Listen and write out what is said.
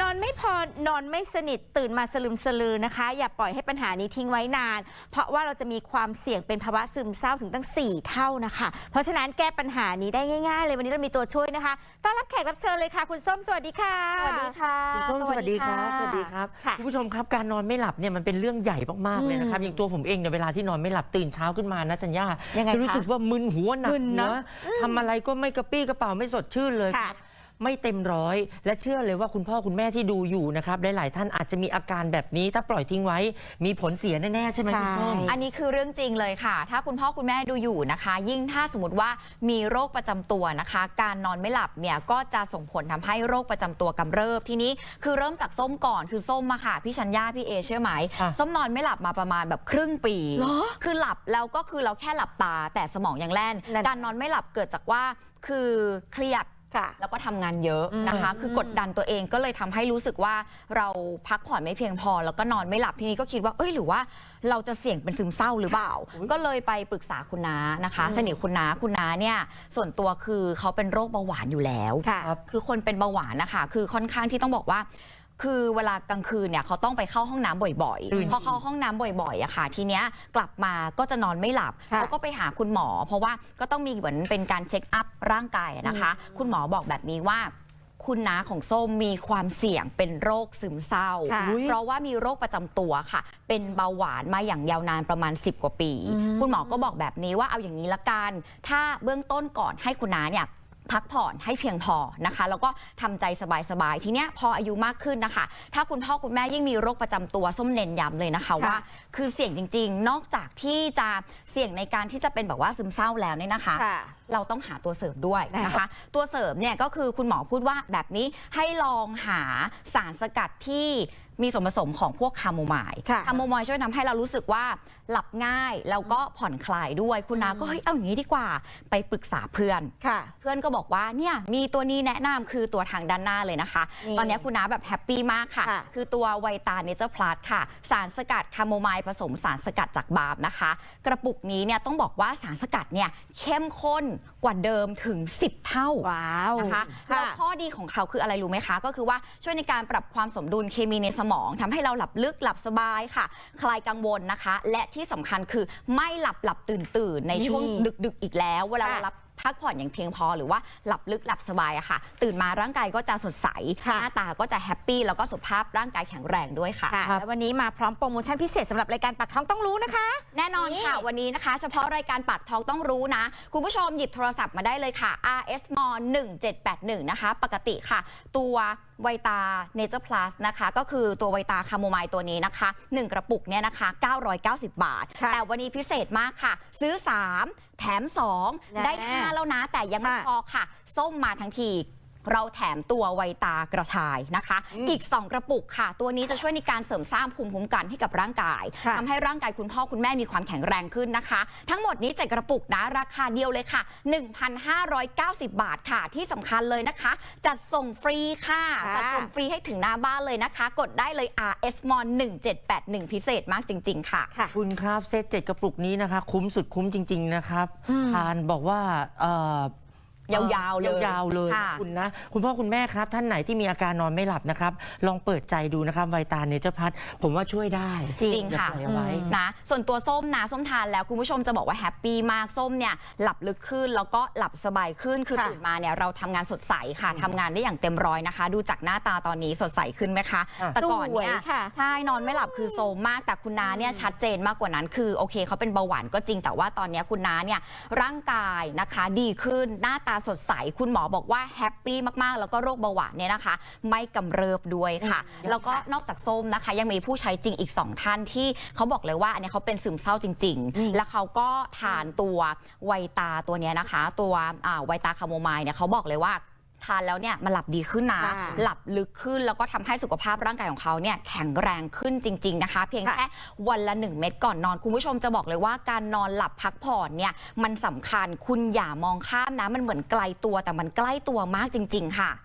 นอนไม่พอนอนไม่สนิทตื่นมาสลึมสลือนะคะ อย่าปล่อยให้ปัญหานี้ทิ้งไว้นาน เพราะว่าเราจะมีความเสี่ยงเป็นภาวะซึมเศร้าถึงตั้ง 4 เท่านะคะ เพราะฉะนั้นแก้ปัญหานี้ได้ง่าย ๆ เลยวันนี้เรามีตัวช่วยนะคะต้อนรับแขกรับเชิญเลยค่ะ คุณส้มสวัสดีค่ะ สวัสดีค่ะ คุณส้มสวัสดีครับ สวัสดีครับค่ะคุณผู้ชมครับการนอนไม่หลับเนี่ยมันเป็นเรื่องใหญ่มากๆเลยนะครับอืมอย่างตัวผมเองเนี่ยเวลาที่นอนไม่หลับตื่นเช้าขึ้นมานะจัญญายังไงจะรู้คะสึกว่ามึนหัวหนักมึนหัเนวอะ ทำอะไรก็ไม่กระปี้กระเป๋าไม่สดชื่นเลยค่ะครับ ไม่เต็มร้อย และเชื่อเลยว่าคุณพ่อคุณแม่ที่ดูอยู่นะครับหลายๆท่านอาจจะมีอาการแบบนี้ถ้าปล่อยทิ้งไว้ มีผลเสียแน่ ๆ ใช่ไหมคุณส้ม อันนี้คือเรื่องจริงเลยค่ะ ถ้าคุณพ่อคุณแม่ดูอยู่นะคะ ยิ่งถ้าสมมติว่ามีโรคประจำตัวนะคะ การนอนไม่หลับเนี่ยก็จะส่งผลทำให้โรคประจำตัวกำเริบทีนี้คือเริ่มจากส้มก่อนคือส้มมาค่ะพี่ชัญญาพี่เอเชื่อไหมค่ะ ส้มนอนไม่หลับมาประมาณแบบครึ่งปีเหรอคือหลับแล้วก็คือเราแค่หลับตาแต่สมองยังแล่นนั่น การนอนไม่หลับเกิดจากว่าคือเครียด ค่ะแล้วก็ทำงานเยอะนะคะอืมคือกดดันตัวเองก็เลยทำให้รู้สึกว่าเราพักผ่อนไม่เพียงพอ แล้วก็นอนไม่หลับทีนี้ก็คิดว่าเอ้ยหรือว่าเราจะเสี่ยงเป็นซึมเศร้าหรือเปล่า ก็เลยไปปรึกษาคุณน้านะคะ สนิทคุณน้าคุณน้าเนี่ยส่วนตัวคือเขาเป็นโรคเบาหวานอยู่แล้ว ค่ะครับคือคนเป็นเบาหวานนะคะ คือค่อนข้างที่ต้องบอกว่า คือเวลากลางคืนเนี่ยเขาต้องไปเข้าห้องน้ำบ่อยตื่นๆพอเข้าห้องน้ำบ่อยๆอะค่ะ ทีเนี้ยกลับมาก็จะนอนไม่หลับค่ะเขาก็ไปหาคุณหมอ เพราะว่าก็ต้องมีเหมือนเป็นการเช็คอัพร่างกายอะนะคะ คุณหมอบอกแบบนี้ว่า คุณน้าของส้มมีความเสี่ยงเป็นโรคซึมเศร้า ค่ะ เพราะว่ามีโรคประจำตัวค่ะ เป็นเบาหวานมาอย่างยาวนานประมาณ 10 กว่าปี อืม คุณหมอก็บอกแบบนี้ว่าเอาอย่างนี้ละกัน ถ้าเบื้องต้นก่อนให้คุณน้าเนี่ย พักผ่อนให้เพียงพอนะคะ แล้วก็ทำใจสบายๆ ทีเนี้ยพออายุมากขึ้นนะคะ ถ้าคุณพ่อคุณแม่ยิ่งมีโรคประจำตัวส้มเน้นย้ำเลยนะคะว่า คือเสี่ยงจริง ๆ นอกจากที่จะเสี่ยงในการที่จะเป็นแบบว่าซึมเศร้าแล้วเนี่ยนะคะค่ะเราต้องหาตัวเสริมด้วยนะคะ ตัวเสริมเนี่ยก็คือคุณหมอพูดว่าแบบนี้ให้ลองหาสารสกัดที่ มีส่วนผสมของพวกคาโมไมล์ค่ะคาโมไมล์ช่วยทำให้เรารู้สึกว่าหลับง่ายแล้วก็ผ่อนคลายด้วยคุณนาก็เฮ้ยเอาอย่างนี้ดีกว่า ไปปรึกษาเพื่อนค่ะ เพื่อนก็บอกว่าเนี่ยมีตัวนี้แนะนำคือตัวทางด้านหน้าเลยนะคะ นี่ตอนนี้คุณน้าแบบแฮปปี้มากค่ะ ค่ะ คือตัวไวตาเนเจอร์พลัสค่ะ สารสกัดคาโมไมล์ผสมสารสกัดจากบาบนะคะ กระปุกนี้เนี่ยต้องบอกว่าสารสกัดเนี่ยเข้มข้นกว่าเดิมถึง 10 เท่า ว้าวนะคะแล้วค่ะข้อดีของเขาคืออะไรรู้ไหมคะ ก็คือว่าช่วยในการปรับความสมดุลเคมีในสมองทำให้เราหลับลึกหลับสบายค่ะ คลายกังวลนะคะ และที่สำคัญคือไม่หลับหลับตื่นตื่นในช่วงนี่ดึกๆอีกแล้วเวลาค่ะเรารับพักผ่อนอย่างเพียงพอหรือว่าหลับลึกหลับสบายอะค่ะ ตื่นมาร่างกายก็จะสดใสค่ะหน้าตาก็จะแฮปปี้แล้วก็สุขภาพร่างกายแข็งแรงด้วยค่ะค่ะครับแล้ววันนี้มาพร้อมโปรโมชั่นพิเศษสำหรับรายการปากท้องต้องรู้นะคะ แน่นอนนี่ค่ะ วันนี้นะคะ เฉพาะรายการปากท้องต้องรู้นะ คุณผู้ชมหยิบโทรศัพท์มาได้เลยค่ะ RS m 1781 นะคะ ปกติค่ะ ตัวไวตาเนเจอร์พลัสนะคะ ก็คือตัวไวตาคาโมไมล์ตัวนี้นะคะ 1 กระปุกเนี่ยนะคะ 990 บาท ค่ะแต่วันนี้พิเศษมากค่ะ ซื้อ 3 แถม 2 ได้แน่5แล้วนะ แต่ยังไม่ค่ะพอค่ะ ส้มมาทั้งที เราแถมตัวไวตากระชายนะคะอืมอีก 2 กระปุกค่ะ ตัวนี้จะช่วยในการเสริมสร้างภูมิคุ้มกันให้กับร่างกายค่ะทำให้ร่างกายคุณพ่อคุณแม่มีความแข็งแรงขึ้นนะคะ ทั้งหมดนี้เจ็ดกระปุกนะราคาเดียวเลยค่ะ 1,590 บาทค่ะ ที่สำคัญเลยนะคะ จัดส่งฟรีค่ะค่ะ จัดส่งฟรีให้ถึงหน้าบ้านเลยนะคะ กดได้เลย RS m 1781 พิเศษมากจริงๆค่ะค่ะ คุณครับเซตเจ็ดกระปุกนี้นะคะ คุ้มสุดคุ้มจริง ๆ นะครับอืมทานบอกว่าเอ่อ ยาวๆเลยยาวๆเลยค่ะ คุณนะ คุณพ่อคุณแม่ครับ ท่านไหนที่มีอาการนอนไม่หลับนะครับ ลองเปิดใจดูนะครับไวตาเนเจอร์พัทผมว่าช่วยได้ จริงจริงอย่าค่ะปล่อยเอาไว้อืมนะส่วนตัวส้มนะส้มทานแล้วคุณผู้ชมจะบอกว่าแฮปปี้มากส้มเนี่ยหลับลึกขึ้นแล้วก็หลับสบายขึ้นคือค่ะ ตื่นมาเนี่ยเราทำงานสดใสค่ะทำงานได้อย่างเต็มร้อยนะคะ ดูจากหน้าตาตอนนี้สดใสขึ้นไหมคะ ค่ะ แต่ก่อนเนี่ย สวยค่ะ ใช่ นอนไม่หลับคือโซมมากแต่คุณน้าเนี่ยชัดเจนมากกว่านั้นคือโอเคเขาเป็นเบาหวานก็จริงแต่ว่าตอนเนี้ยคุณน้าเนี่ยร่างกายนะคะดีขึ้นหน้าตาสดใส คุณหมอบอกว่าแฮปปี้มากๆ แล้วก็โรคเบาหวานเนี่ยนะคะ ไม่กำเริบด้วยค่ะอืมแล้วก็นอกจากส้มนะคะ ยังมีผู้ใช้จริงอีก 2 ท่านที่เขาบอกเลยว่าอันเนี้ยเขาเป็นซึมเศร้าจริงนี่ๆแล้วเขาก็ทานตัวไวตาตัวเนี้ยนะคะ ตัวอ่าไวตาคาโมไมล์เนี่ยเขาบอกเลยว่า ทานแล้วเนี่ยมันหลับดีขึ้นนะ ค่ะหลับลึกขึ้นแล้วก็ทำให้สุขภาพร่างกายของเขาเนี่ยแข็งแรงขึ้นจริง ๆนะคะ เพียงค่ะแค่วันละ 1 เม็ดก่อนนอน คุณผู้ชมจะบอกเลยว่าการนอนหลับพักผ่อนเนี่ยมันสำคัญคุณอย่ามองข้ามนะ มันเหมือนไกลตัวแต่มันใกล้ตัวมากจริง ๆ ค่ะ